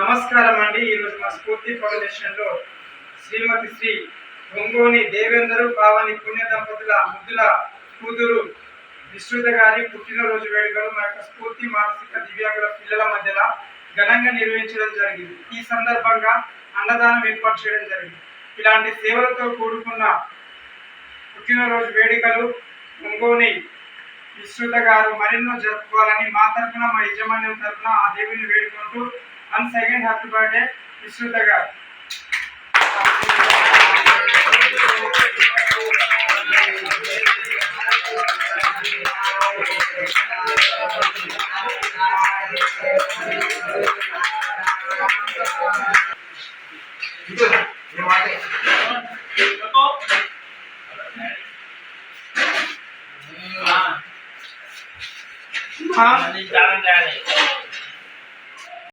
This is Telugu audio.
నమస్కారం అండి. ఈరోజు మా స్ఫూర్తి ఫౌండేషన్లో శ్రీమతి శ్రీ ఒంగోని దేవేందరు పావని పుణ్య దంపతుల ముద్దుల కూతురు విశ్రుత గారి పుట్టినరోజు వేడుకలు మా యొక్క స్ఫూర్తి మానసిక దివ్యాంగుల పిల్లల మధ్యలో ఘనంగా నిర్వహించడం జరిగింది. ఈ సందర్భంగా అన్నదానం ఏర్పాటు చేయడం జరిగింది. ఇలాంటి సేవలతో కూడుకున్న పుట్టినరోజు వేడుకలు ఒంగోని విశ్రుత గారు మరెన్నో జరుపుకోవాలని మా తరఫున మా యజమాన్యం తరఫున ఆ దేవుని వేడుకుంటూ one second happy birthday Vishruta का हाँ